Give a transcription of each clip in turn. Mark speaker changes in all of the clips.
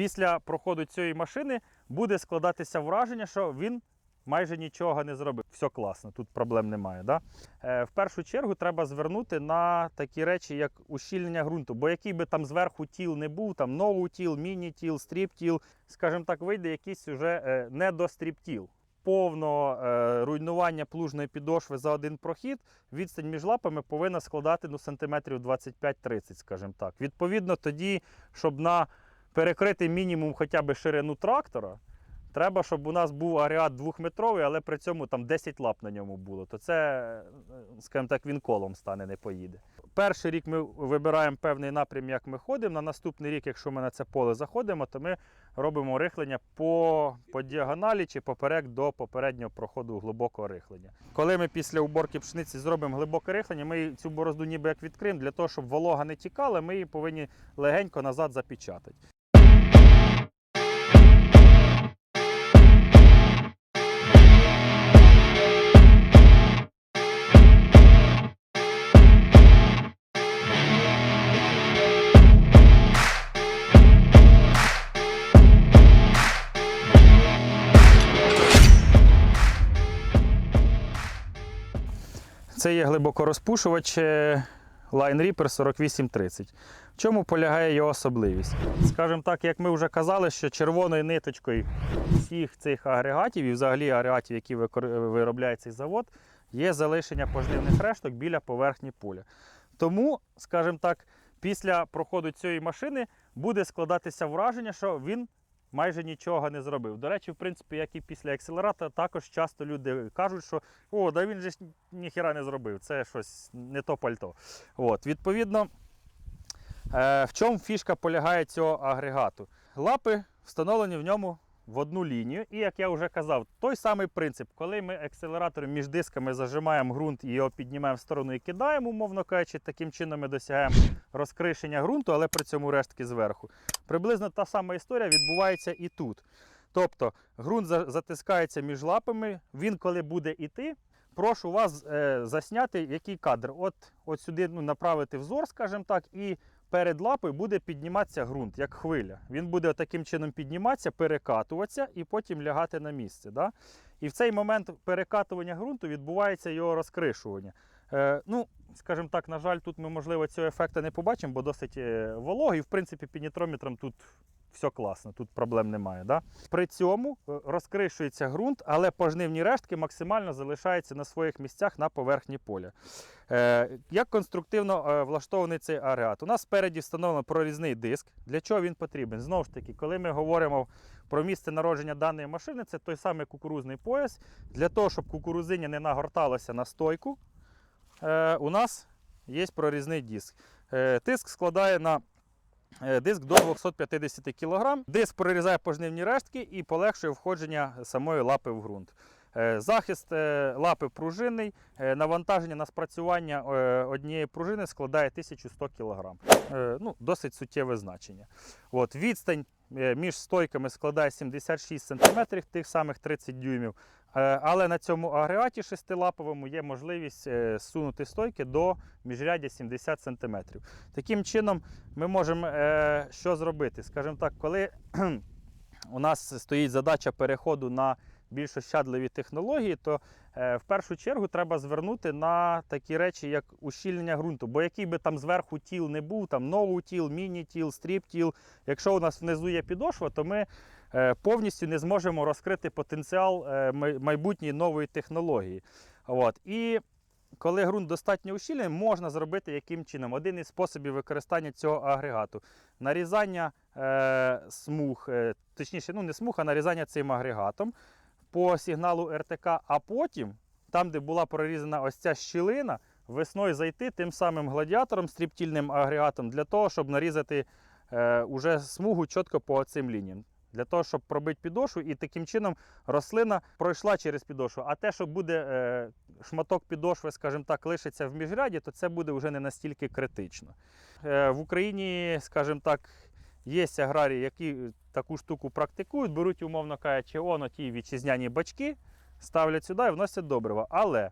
Speaker 1: Після проходу цієї машини буде складатися враження, що він майже нічого не зробив. Все класно, тут проблем немає. Да? Е, в першу чергу треба звернути на такі речі, як ущільнення ґрунту. Бо який би там зверху тіл не був, там ноу-тіл, міні-тіл, стріп-тіл, скажімо так, вийде якийсь уже е, недостріп-тіл. Повно е, руйнування плужної підошви за один прохід, відстань між лапами повинна складати ну, сантиметрів 25-30, скажімо так. Відповідно, тоді, щоб на перекрити мінімум хоча б ширину трактора, треба, щоб у нас був агрегат двохметровий, але при цьому там 10 лап на ньому було. То це, е, скажімо так, він колом стане, не поїде. Перший рік ми вибираємо певний напрям, як ми ходимо. На наступний рік, якщо ми на це поле заходимо, то ми робимо рихлення по, по діагоналі чи поперек до попереднього проходу глибокого рихлення. Коли ми після уборки пшениці зробимо глибоке рихлення, ми цю борозду ніби як відкриємо, для того, щоб волога не тікала, ми її повинні легенько назад запечатати. Це є глибокорозпушувач е, Line Reaper 4830. В чому полягає його особливість? Скажімо так, як ми вже казали, що червоною ниточкою всіх цих агрегатів і взагалі агрегатів, які виробляє цей завод, є залишення пожнивних решток біля поверхні поля. Тому, скажімо так, після проходу цієї машини буде складатися враження, що він майже нічого не зробив. До речі, в принципі, як і після акселератора, також часто люди кажуть, що о, да він же ж ніхіра не зробив, це щось не то пальто. От, відповідно, е, в чому фішка полягає цього агрегату? Лапи встановлені в ньому в одну лінію. І як я вже казав, той самий принцип, коли ми акселератором між дисками зажимаємо ґрунт і його піднімаємо в сторону і кидаємо, умовно кажучи, таким чином ми досягаємо розкришення ґрунту, але при цьому рештки зверху. Приблизно та сама історія відбувається і тут. Тобто ґрунт затискається між лапами, він коли буде йти, прошу вас е, засняти який кадр. От, от сюди ну, направити взор, скажімо так, і перед лапою буде підніматися ґрунт, як хвиля. Він буде таким чином підніматися, перекатуватися і потім лягати на місце. Да? І в цей момент перекатування ґрунту відбувається його розкришування. Е, ну, скажімо так, на жаль, тут ми, можливо, цього ефекту не побачимо, бо досить е, вологий. В принципі, пенітрометром тут все класно, тут проблем немає. Да? При цьому е, розкришується ґрунт, але пожнивні рештки максимально залишаються на своїх місцях на поверхні поля. Е, як конструктивно е, влаштований цей агрегат? У нас спереді встановлено прорізний диск. Для чого він потрібен? Знову ж таки, коли ми говоримо про місце народження даної машини, це той самий кукурузний пояс. Для того, щоб кукурузиня не нагорталася на стойку, е, у нас є прорізний диск. Е, Тиск складає на диск до 250 кг. Диск прорізає пожнивні рештки і полегшує входження самої лапи в ґрунт. Е, Захист е, лапи пружинний, е, навантаження на спрацювання е, однієї пружини складає 1100 кг. Е, Ну, досить суттєве значення. От, відстань е, між стойками складає 76 см, тих самих 30 дюймів. Е, Але на цьому агрегаті шестилаповому є можливість е, сунути стойки до міжряддя 70 см. Таким чином, ми можемо е, що зробити? Скажімо так, коли у нас стоїть задача переходу на більш ощадливі технології, то е, в першу чергу треба звернути на такі речі, як ущільнення ґрунту. Бо який би там зверху тіл не був, там ноу-тіл, міні-тіл, стріп-тіл, якщо у нас внизу є підошва, то ми е, повністю не зможемо розкрити потенціал е, майбутньої нової технології. От. І коли ґрунт достатньо ущільний, можна зробити яким чином. Один із способів використання цього агрегату нарізання е, смуг, точніше, ну не смуг, а нарізання цим агрегатом по сигналу РТК, а потім, там, де була прорізана ось ця щілина, весною зайти тим самим гладіатором, стріптільним агрегатом, для того, щоб нарізати е, уже смугу чітко по цим лініям. Для того, щоб пробити підошву, і таким чином рослина пройшла через підошву. А те, що буде е, шматок підошви, скажімо так, лишиться в міжряді, то це буде вже не настільки критично. Е, в Україні, скажімо так, є аграрії, які таку штуку практикують, беруть, умовно кажучи, оно ті вітчизняні бачки, ставлять сюди і вносять добрива. Але,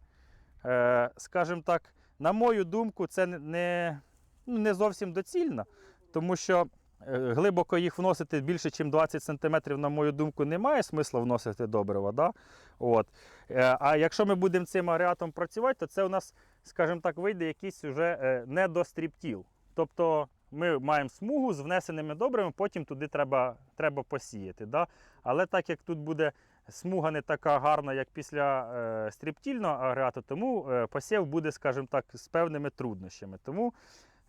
Speaker 1: е, скажімо так, на мою думку, це не- не, ну, зовсім доцільно, тому що е, глибоко їх вносити більше, ніж 20 см, на мою думку, немає смисла вносити добрива. Да? От. Е, А якщо ми будемо цим агрегатом працювати, то це у нас, скажімо так, вийде якийсь уже е, недостріптіл. Тобто ми маємо смугу з внесеними добривами, потім туди треба, треба посіяти. Да? Але так як тут буде смуга не така гарна, як після е, стріптільного агрегату, тому е, посів буде, скажімо так, з певними труднощами. Тому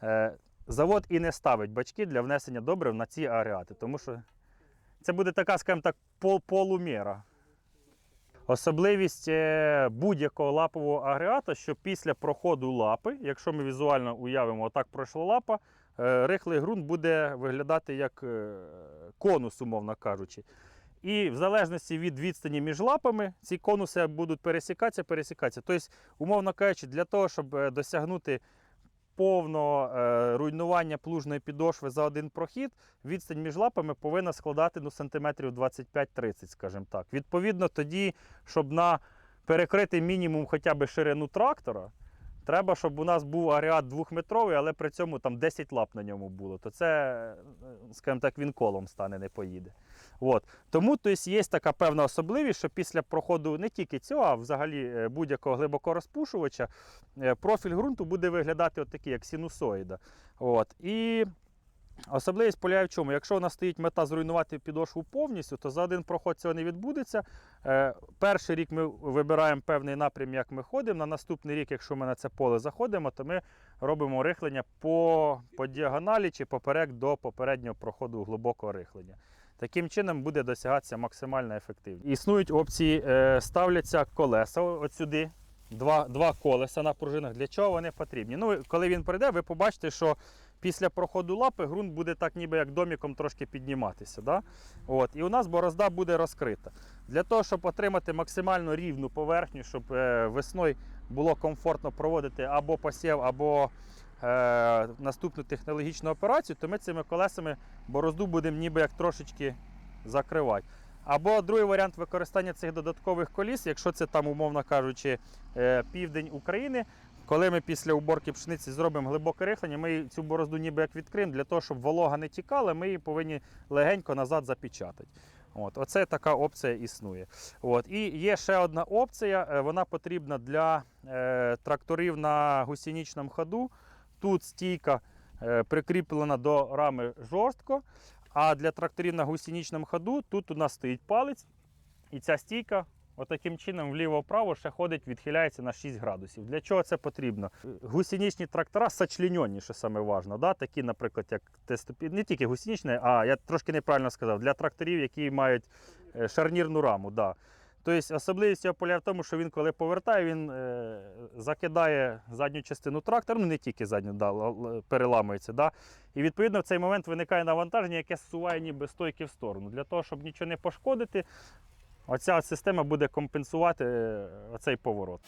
Speaker 1: е, завод і не ставить бачки для внесення добрив на ці агрегати, тому що це буде така, скажімо так, пол- полуміра. Особливість е, будь-якого лапового агрегата, що після проходу лапи, якщо ми візуально уявимо, отак пройшла лапа, рихлий ґрунт буде виглядати як е, конус, умовно кажучи. І в залежності від відстані між лапами, ці конуси будуть пересікатися, пересікатися. Тобто, умовно кажучи, для того, щоб е, досягнути повного е, руйнування плужної підошви за один прохід, відстань між лапами повинна складати ну, сантиметрів 25-30, скажімо так. Відповідно, тоді, щоб на перекрити мінімум хоча б ширину трактора, треба, щоб у нас був агрегат двохметровий, але при цьому там 10 лап на ньому було. То це, е, скажімо так, він колом стане, не поїде. От. Тому тобто, є така певна особливість, що після проходу не тільки цього, а взагалі е, будь-якого глибоко розпушувача, е, профіль ґрунту буде виглядати такий, як синусоїда. От. І особливість полягає в чому? Якщо у нас стоїть мета зруйнувати підошву повністю, то за один проход цього не відбудеться. Е, Перший рік ми вибираємо певний напрям, як ми ходимо. На наступний рік, якщо ми на це поле заходимо, то ми робимо рихлення по, по діагоналі чи поперек до попереднього проходу глибокого рихлення. Таким чином буде досягатися максимальна ефективність. Існують опції, е, ставляться колеса от сюди, два, два колеса на пружинах. Для чого вони потрібні? Ну, коли він прийде, ви побачите, що після проходу лапи ґрунт буде так ніби як доміком трошки підніматися. Да? От, і у нас борозда буде розкрита. Для того, щоб отримати максимально рівну поверхню, щоб е, весною було комфортно проводити або посів, або е, наступну технологічну операцію, то ми цими колесами борозду будемо ніби як трошечки закривати. Або другий варіант використання цих додаткових коліс, якщо це там, умовно кажучи, е, південь України. Коли ми після уборки пшениці зробимо глибоке рихлення, ми цю борозду ніби як відкриємо, для того, щоб волога не тікала, ми її повинні легенько назад запечатати. От, оце така опція існує. От. І є ще одна опція, е, вона потрібна для е, тракторів на гусінічному ходу. Тут стійка е, прикріплена до рами жорстко, а для тракторів на гусінічному ходу тут у нас стоїть палець, і ця стійка отаким чином вліво-вправо ще ходить, відхиляється на 6 градусів. Для чого це потрібно? Гусінічні трактора сочленені, що саме важно. Да? Такі, наприклад, як тестопід, не тільки гусінічні, а я трошки неправильно сказав, для тракторів, які мають е, шарнірну раму. Да. Тобто особливість цього поля в тому, що він, коли повертає, він е, закидає задню частину трактора, ну не тільки задню, да, переламується. Да? І відповідно в цей момент виникає навантаження, яке зсуває ніби стойки в сторону. Для того, щоб нічого не пошкодити, оця система буде компенсувати е, оцей поворот.